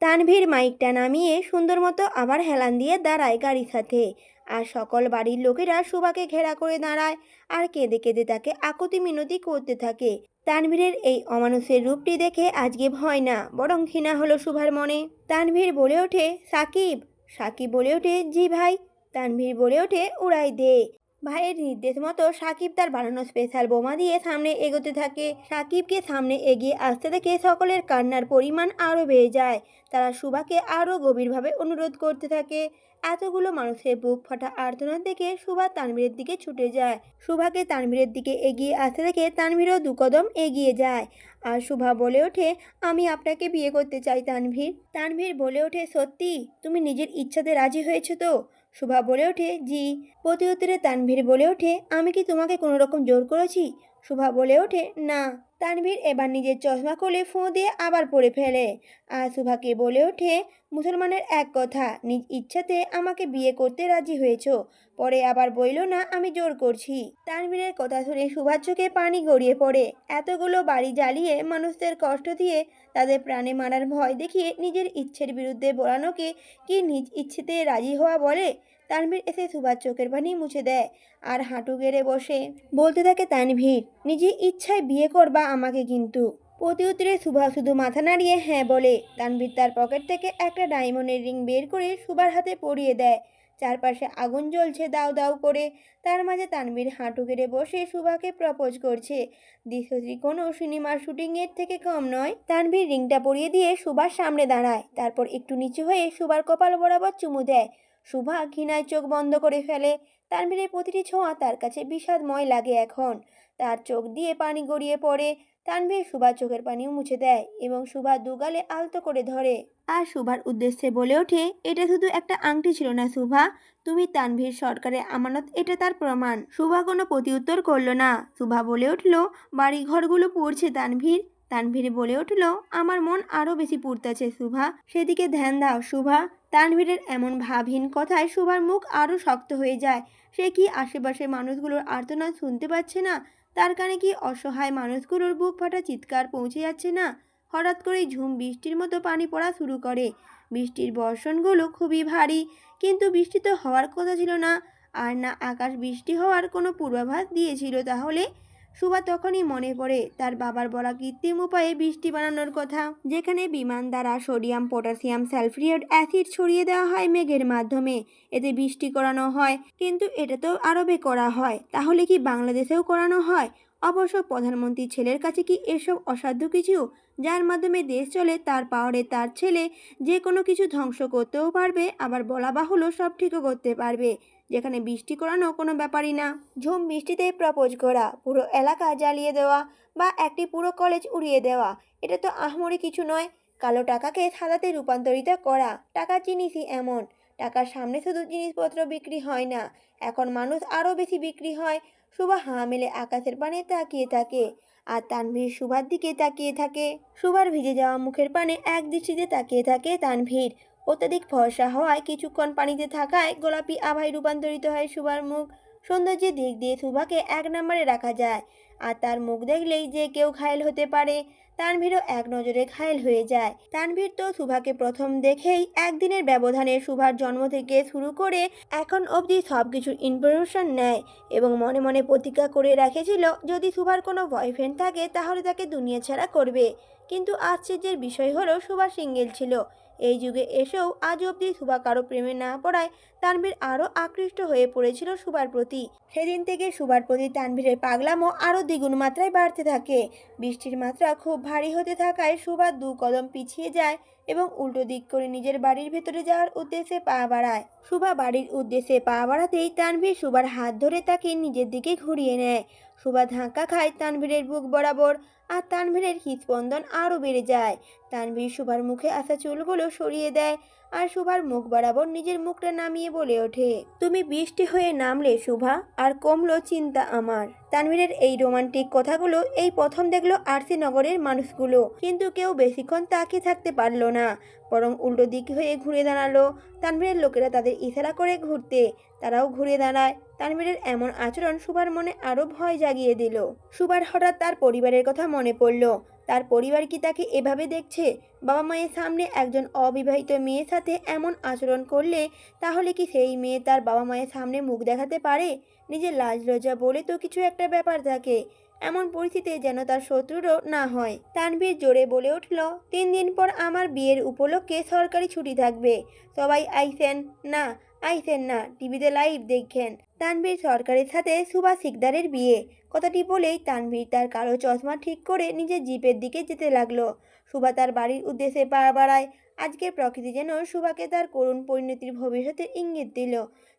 তানভীর মাইকটা নামিয়ে সুন্দর মতো আবার হেলান দিয়ে দাঁড়ায় গাড়ির সাথে। আর সকল বাড়ির লোকেরা সুভাকে ঘেরা করে দাঁড়ায় আর কেঁদে কেঁদে তাকে আকুতি মিনতি করতে থাকে। তানভীরের এই অমানুষের রূপটি দেখে আজকে ভয় না, বরং ঘৃণা হলো সুভার মনে। তানভীর বলে ওঠে, সাকিব সাকিব বলে ওঠে, জি ভাই। তানভীর বলে ওঠে, উড়াই দে। ভাইয়ের নির্দেশ মতো সাকিব তার বানানো স্পেশাল বোমা দিয়ে সামনে এগোতে থাকে। সাকিবকে সামনে এগিয়ে আসতে দেখে সকলের কান্নার পরিমাণ আরও বেড়ে যায়। তারা সুভাকে আরও গভীরভাবে অনুরোধ করতে থাকে। এতগুলো মানুষের বুক ফাটা আর্তনাদ দেখে সুভা তানভীরের দিকে ছুটে যায়। সুভাকে তানভীরের দিকে এগিয়ে আসতে দেখে তানভীরও দু কদম এগিয়ে যায়। আর সুভা বলে ওঠে, আমি আপনাকে বিয়ে করতে চাই তানভীর। তানভীর বলে ওঠে, সত্যি? তুমি নিজের ইচ্ছাতে রাজি হয়েছো তো? সুভা বলে ওঠে, জি। প্রতি উত্তরে তানভীর বলে ওঠে, আমি কি তোমাকে কোনো রকম জোর করেছি? শোভা বলে ওঠে, না। তানভীর এবার নিজের চশমা খুলে ফোঁ দিয়ে আবার পড়ে ফেলে। আর সুভাকে বলে ওঠে, মুসলমানের এক কথা, নিজ ইচ্ছাতে আমাকে বিয়ে করতে রাজি হয়েছ, পরে আবার বইল না, আমি জোর করছি। তানভীরের কথা শুনে সুভার চোখে পানি গড়িয়ে পড়ে। এতগুলো বাড়ি জ্বালিয়ে মানুষদের কষ্ট দিয়ে তাদের প্রাণে মারার ভয় দেখিয়ে নিজের ইচ্ছের বিরুদ্ধে বলানোকে কি নিজ ইচ্ছেতে রাজি হওয়া বলে? তানভীর এসে সুভার চোখের পানি মুছে দেয়। আর হাঁটু গেড়ে বসে। বলতে থাকে, তানভীর, নিজের ইচ্ছায় বিয়ে করবা আমাকে কিন্তু। প্রতি উত্তরে সুভা শুধু মাথা নাড়িয়ে হ্যাঁ বলে। তানভীর তার পকেট থেকে একটা ডায়মন্ডের রিং বের করে সুভার হাতে পরিয়ে দেয়। চারপাশে আগুন জ্বলছে দাউ দাউ করে। তার মাঝে তানভীর হাঁটু কেড়ে বসে সুভাকে প্রপোজ করছে। দৃশ্যশ্রী কোনো সিনেমার শুটিংয়ের থেকে কম নয়, তানভীর রিংটা পরিয়ে দিয়ে সুভার সামনে দাঁড়ায়। তারপর একটু নিচু হয়ে সুভার কপাল বরাবর চুমু দেয়। সুভা ঘৃণায় চোখ বন্ধ করে ফেলে। তানভীরের প্রতিটি ছোঁয়া তার কাছে বিষাদময় লাগে এখন। তার চোখ দিয়ে পানি গড়িয়ে পড়ে। তানভীর সুভার চোখের পানিও মুছে দেয় এবং সুভা দুগালে আলতো করে ধরে। আর সুভার উদ্দেশ্যে বলে ওঠে, এটা শুধু একটা আংটি ছিল না সুভা তুমি তানভীর সরকারের আমানত, এটা তার প্রমাণ। সুভা কোনো প্রতিউত্তর করল না। সুভা বলে উঠল বাড়ি ঘরগুলো পড়ছে তানভীর। তানভীর বলে উঠল, আমার মন আরও বেশি পুড়তেছে সুভা সেদিকে ধ্যান দাও সুভা তানভীরের এমন ভাবহীন কথায় সুভার মুখ আরও শক্ত হয়ে যায়। সে কি আশেপাশের মানুষগুলোর আর্তনাদ শুনতে পাচ্ছে না? তার কানে কি অসহায় মানুষগুলোর বুক ফাটা চিৎকার পৌঁছে যাচ্ছে না? হঠাৎ করেই ঝুম বৃষ্টির মতো পানি পড়া শুরু করে। বৃষ্টির বর্ষণগুলো খুবই ভারী, কিন্তু বৃষ্টি তো হওয়ার কথা ছিল না। আর না আকাশ বৃষ্টি হওয়ার কোনো পূর্বাভাস দিয়েছিল তাহলে? সুভা তখনই মনে পড়ে তার বাবার বলা কৃত্রিম উপায়ে বৃষ্টি বানানোর কথা, যেখানে বিমান দ্বারা সোডিয়াম, পটাশিয়াম, সালফিউরিক অ্যাসিড ছড়িয়ে দেওয়া হয় মেঘের মাধ্যমে। এতে বৃষ্টি করানো হয়, কিন্তু এটা তো আরবে করা হয়। তাহলে কি বাংলাদেশেও করানো হয়? অবশ্য প্রধানমন্ত্রীর ছেলের কাছে কি এসব অসাধ্য কিছু? যার মাধ্যমে দেশ চলে, তার পাওয়ারে তার ছেলে, যে কোনো কিছু ধ্বংস করতেও পারবে, আবার বলা বাহুল্য সব ঠিকও করতে পারবে। যেখানে বৃষ্টি করানো কোনো ব্যাপারই না। ঝুম বৃষ্টিতে প্রপোজ করা, পুরো এলাকা জ্বালিয়ে দেওয়া বা একটি পুরো কলেজ উড়িয়ে দেওয়া, এটা তো আহমরি কিছু নয়। কালো টাকাকে সাদাতে রূপান্তরিত করা, টাকা জিনিসই এমন। টাকার সামনে শুধু জিনিসপত্র বিক্রি হয় না, এখন মানুষ আরও বেশি বিক্রি হয়। সুভা হাঁ মেলে আকাশের পানে তাকিয়ে থাকে আর তানভীর সুভার দিকে তাকিয়ে থাকে। সুভার ভিজে যাওয়া মুখের পানে এক দৃষ্টিতে তাকিয়ে থাকে তানভীর। অত্যাধিক ফর্সা হওয়ায় কিছুক্ষণ পানিতে থাকায় গোলাপি আভায় রূপান্তরিত হয় সুভার মুখ। সৌন্দর্যের দিক দিয়ে সুভাকে এক নম্বরে রাখা যায়। আর তার মুখ দেখলেই যে কেউ ঘায়েল হতে পারে, তানভীরও এক নজরে ঘায়েল হয়ে যায়। তানভীর তো সুভাকে প্রথম দেখেই একদিনের ব্যবধানে সুভার জন্ম থেকে শুরু করে এখন অবধি সব কিছুর ইনফরমেশন নেয় এবং মনে মনে প্রতিজ্ঞা করে রেখেছিল, যদি সুভার কোনো বয়ফ্রেন্ড থাকে তাহলে তাকে দুনিয়া ছাড়া করবে। কিন্তু আশ্চর্যের বিষয় হলো সুভা সিঙ্গেল ছিল। এই যুগে এসেও আজ অবধি সুভা কারও প্রেমে না পড়ায় তানভীর আরও আকৃষ্ট হয়ে পড়েছিল সুভার প্রতি। সেদিন থেকে সুভার প্রতি তানভীরের পাগলামও আরও দ্বিগুণ মাত্রায় বাড়তে থাকে। বৃষ্টির মাত্রা খুব ভারী হতে থাকায় সুভা দু কদম পিছিয়ে যায় এবং উল্টো দিক করে নিজের বাড়ির ভেতরে যাওয়ার উদ্দেশ্যে পা বাড়ায়। সুভা বাড়ির উদ্দেশ্যে পা বাড়াতেই তানভীর সুভার হাত ধরে তাকে নিজের দিকে ঘুরিয়ে নেয়। সুভা ধাক্কা খায় তানভীরের বুক বরাবর, আর তানভীরের হৃদস্পন্দন আরও বেড়ে যায়। তানভীর সুভার মুখে আসা চুলগুলো সরিয়ে দেয় আর সুভার মুখ বরাবর নিজের মুখটা নামিয়ে বলে ওঠে। তুমি বৃষ্টি হয়ে নামলে সুভা আর কমলো চিন্তা আমার। তানভীরের এই রোমান্টিক কথাগুলো এই প্রথম দেখল আরসি নগরের মানুষগুলো। কিন্তু কেউ বেশিক্ষণ তাকে থাকতে পারল না, বরং উল্টো দিক হয়ে ঘুরে দাঁড়াল। তানভীরের লোকেরা তাদের ইশারা করে ঘুরতে, তারাও ঘুরে দাঁড়ায়। তানভীরের এমন আচরণ সুভার মনে আরও ভয় জাগিয়ে দিল। সুভার হঠাৎ তার পরিবারের কথা মনে পড়ল। তার পরিবার কি তাকে এভাবে দেখছে? বাবা মায়ের সামনে একজন অবিবাহিত মেয়ের সাথে এমন আচরণ করলে তাহলে কি সেই মেয়ে তার বাবা মায়ের সামনে মুখ দেখাতে পারে? নিজের লাজ লজ্জা বলে তো কিছু একটা ব্যাপার থাকে। এমন পরিস্থিতি যেন তার শত্রুরও না হয়। তানভীর জোরে বলে উঠল, তিন দিন পর আমার বিয়ের উপলক্ষে সরকারি ছুটি থাকবে। সবাই আইসেন? না আইসেন না, টিভিতে লাইভ দেখছেন তানভীর সরকারের সাথে সুভাষ সিকদারের বিয়ে। কথাটি বলেই তানভীর তার কালো চশমা ঠিক করে নিজের জিপের দিকে যেতে লাগল। সুভা তার বাড়ির উদ্দেশ্যে পা বাড়ায়। আজকের প্রকৃতি যেন সুভাকে তার করুণ পরিণতির ভবিষ্যতের ইঙ্গিত দিল।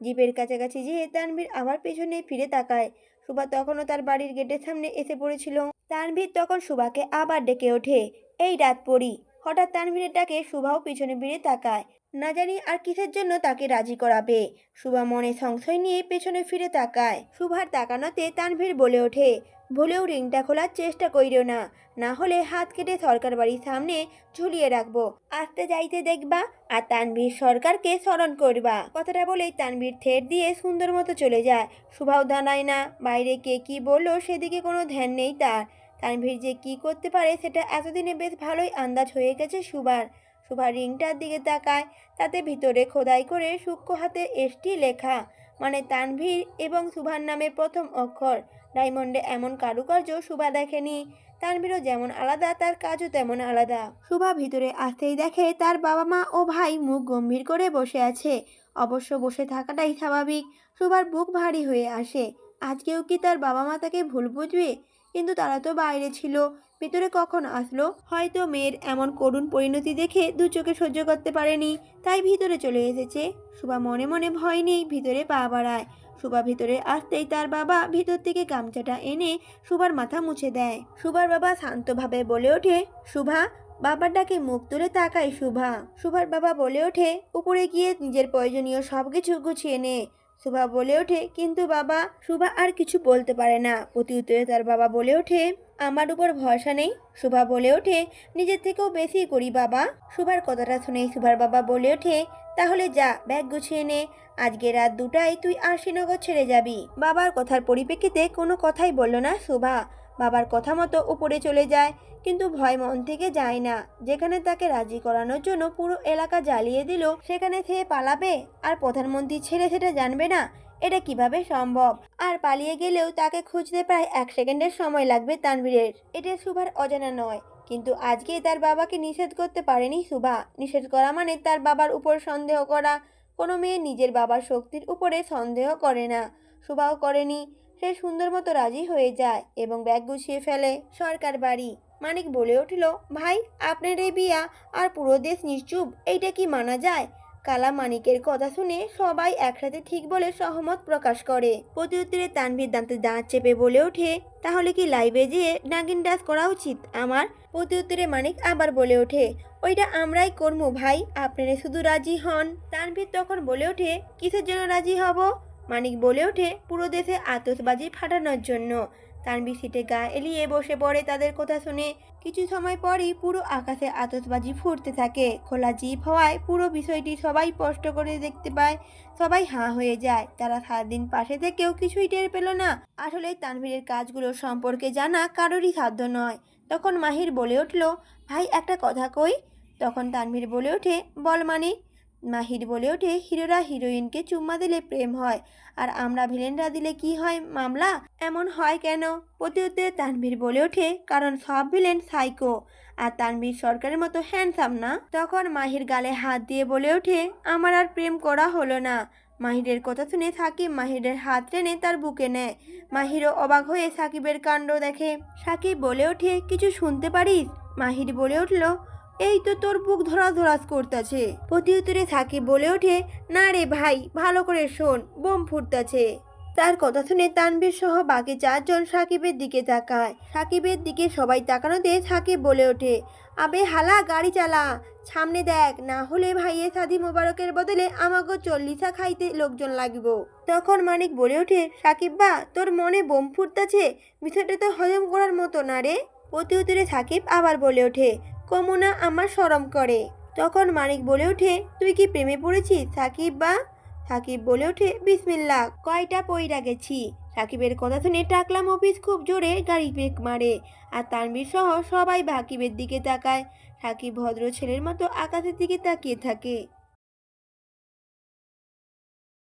জিপের কাছাকাছি যেয়ে তানভীর আবার পেছনে ফিরে তাকায়। সুভা তখনও তার বাড়ির গেটের সামনে এসে পড়েছিল। তানভীর তখন সুভাকে আবার ডেকে ওঠে। এই রাত পড়ি হঠাৎ তানভীরের ডাকে সুভাও পিছনে ফিরে তাকায়। না জানি আর কিসের জন্য তাকে রাজি করাবে। সুভা মনে সংশয় নিয়ে পেছনে ফিরে তাকায়। সুভার তাকানোতে তানভীর বলে ওঠে, ভুলেও রিংটা খোলার চেষ্টা কইরো না না হলে হাত কেটে সরকার বাড়ির সামনে ঝুলিয়ে রাখব। আসতে যাইতে দেখবা আর তানভীর সরকারকে স্মরণ করবা। কথাটা বলেই তানভীর থের দিয়ে সুন্দর মতো চলে যায়। সুভাও দাঁড়ায় না, বাইরে কে কি বলল সেদিকে কোনো ধ্যান নেই তার। তানভীর যে কি করতে পারে সেটা এতদিনে বেশ ভালোই আন্দাজ হয়ে গেছে সুভার। সুভা রিংটার দিকে তাকায়। তাতে ভিতরে খোদাই করে সূক্ষ্ম হাতে এসটি লেখা মানে তানভীর এবং সুভার নামে প্রথম অক্ষর। ডায়মন্ডে এমন কারুকার্য সুভা দেখেনি। তানভীরও যেমন আলাদা, তার কাজও তেমন আলাদা। সুভা ভিতরে আসতেই দেখে তার বাবা মা ও ভাই মুখ গম্ভীর করে বসে আছে। অবশ্য বসে থাকাটাই স্বাভাবিক। সুভার বুক ভারী হয়ে আসে। আজকেও কি তার বাবা মা তাকে ভুল বুঝবে? কিন্তু তারা তো বাইরে ছিল। ভিতরে কখন আসলো? হয়তো মেয়ের এমন করুণ পরিণতি দেখে দু চোখে সহ্য করতে পারেনি, তাই ভিতরে চলে এসেছে। সুভা মনে মনে ভয় নেই, ভিতরে পা বাড়ায়। সুভা ভিতরে আসতেই তার বাবা ভিতর থেকে গামছাটা এনে সুভার মাথা মুছে দেয়। সুভার বাবা শান্তভাবে বলে ওঠে সুভা বাবার ডাকে মুখ তুলে তাকায় সুভা সুভার বাবা বলে ওঠে, উপরে গিয়ে নিজের প্রয়োজনীয় সব কিছু গুছিয়ে নে। সুভা বলে ওঠে, কিন্তু বাবা, সুভা আর কিছু বলতে পারে না। অতি উত্তরে তার বাবা বলে ওঠে, আমার উপর ভরসা নেই। সুভা বলে ওঠে, নিজের থেকেও বেশি করি বাবা। সুভার কথাটা শুনেই সুভার বাবা বলে ওঠে, তাহলে যা, ব্যাগ গুছিয়ে নে। আজকে রাত দুটায় তুই আর শ্রীনগর ছেড়ে যাবি। বাবার কথার পরিপ্রেক্ষিতে কোনো কথাই বলল না সুভা। বাবার কথা মতো উপরে চলে যায়, কিন্তু ভয় মন থেকে যায় না। যেখানে তাকে রাজি করানোর জন্য পুরো এলাকা জ্বালিয়ে দিল, সেখানে সে পালাবে? আর প্রধানমন্ত্রী ছেড়ে সেটা জানবে না? এটা কীভাবে সম্ভব? আর পালিয়ে গেলেও তাকে খুঁজতে প্রায় এক সেকেন্ডের সময় লাগবে তানভীরের। এটা সুভার অজানা নয়। কিন্তু আজকে তার বাবাকে নিষেধ করতে পারেনি সুভা। নিষেধ করা মানে তার বাবার উপর সন্দেহ করা। কোনো মেয়ে নিজের বাবার শক্তির উপরে সন্দেহ করে না। সুভাও করেনি। সে সুন্দর মতো রাজি হয়ে যায় এবং ব্যাগ গুছিয়ে ফেলে সরকার বাড়ি। মানিক বলে উঠল, ভাই, আপনার এই বিয়া আর পুরো দেশ নিশ্চুপ, এইটা কি মানা যায়? কালা মানিকের কথা শুনে সবাই একসাথে ঠিক বলে সহমত প্রকাশ করে। প্রতি উত্তরে তানভীর দাঁতে দাঁত চেপে বলে ওঠে, তাহলে কি লাইভে যেয়ে নাগিন ডান্স করা উচিত? আমার প্রতি উত্তরে মানিক আবার বলে ওঠে, ওইটা আমরাই করব ভাই, আপনারা শুধু রাজি হন। তানভীর তখন বলে ওঠে, কিসের জন্য রাজি হব? মানিক বলে ওঠে, পুরো দেশে আতসবাজি ফাটানোর জন্য। তানভীর সিটে গা এলিয়ে বসে পড়ে তাদের কথা শুনে। কিছু সময় পরই পুরো আকাশে আতসবাজি ফুটতে থাকে। খোলা জিপ হওয়ায় পুরো বিষয়টি সবাই স্পষ্ট করে দেখতে পায়, সবাই হাঁ হয়ে যায়। তারা সারাদিন পাশে থেকেও কিছুই টের পেল না। আসলে তানভীরের কাজগুলো সম্পর্কে জানা কারোরই সাধ্য নয়। তখন মাহির বলে উঠল, ভাই, একটা কথা কই? তখন তানভীর বলে ওঠে, বল মানিক। মাহির বলে ওঠে, হিরোরা হিরোইনকে চুম্মা দিলে প্রেম হয়, আর আমরা ভিলেনরা দিলে কি হয় মামলা? এমন হয় কেন? প্রতি উত্তরে তানভীর বলে ওঠে, কারণ সব ভিলেন সাইকো, আর তানভীর সরকারের মতো হ্যান্ডসাম না? তখন মাহির গালে হাত দিয়ে বলে ওঠে, আমার আর প্রেম করা হলো না। মাহিরের কথা শুনে সাকিব মাহিরের হাত টেনে তার বুকে নেয়। মাহিরও অবাক হয়ে সাকিবের কাণ্ড দেখে। সাকিব বলে ওঠে, কিছু শুনতে পারিস? মাহির বলে উঠল এই তো তোর বুক ধরা ধরাস করতেছে। প্রতি উত্তরে সাকিব বলে ওঠে, না রে ভাই, ভালো করে শোন, বোম ফুটতেছে। তার কথা শুনে তানবীর সহ বাকি চারজন সাকিবের দিকে তাকায়। সাকিবের দিকে সবাই তাকানোতে সাকিব বলে ওঠে, আবে হালা, গাড়ি চালা, সামনে দেখ, না হলে ভাইয়ের সাদি মোবারকের বদলে আমাকে চল্লিশা খাইতে লোকজন লাগবো। তখন মানিক বলে ওঠে, সাকিব বা, তোর মনে বোম ফুটতেছে? বিষয়টা তো হজম করার মতো না রে? প্রতি উত্তরে সাকিব আবার বলে ওঠে কমুনা আমার সরম করে। তখন মানিক বলে ওঠে, তুই কি প্রেমে পড়েছিস? সাকিব বা? সাকিব বলে ওঠে বিসমিল্লা কয়টা পইরা গেছি? সাকিবের কথা শুনে টাকলাম অফিস খুব জোরে গাড়ি ব্রেক মারে আর তানবির সহ সবাই ভাকিবের দিকে তাকায়। সাকিব ভদ্র ছেলের মতো আকাশের দিকে তাকিয়ে থাকে।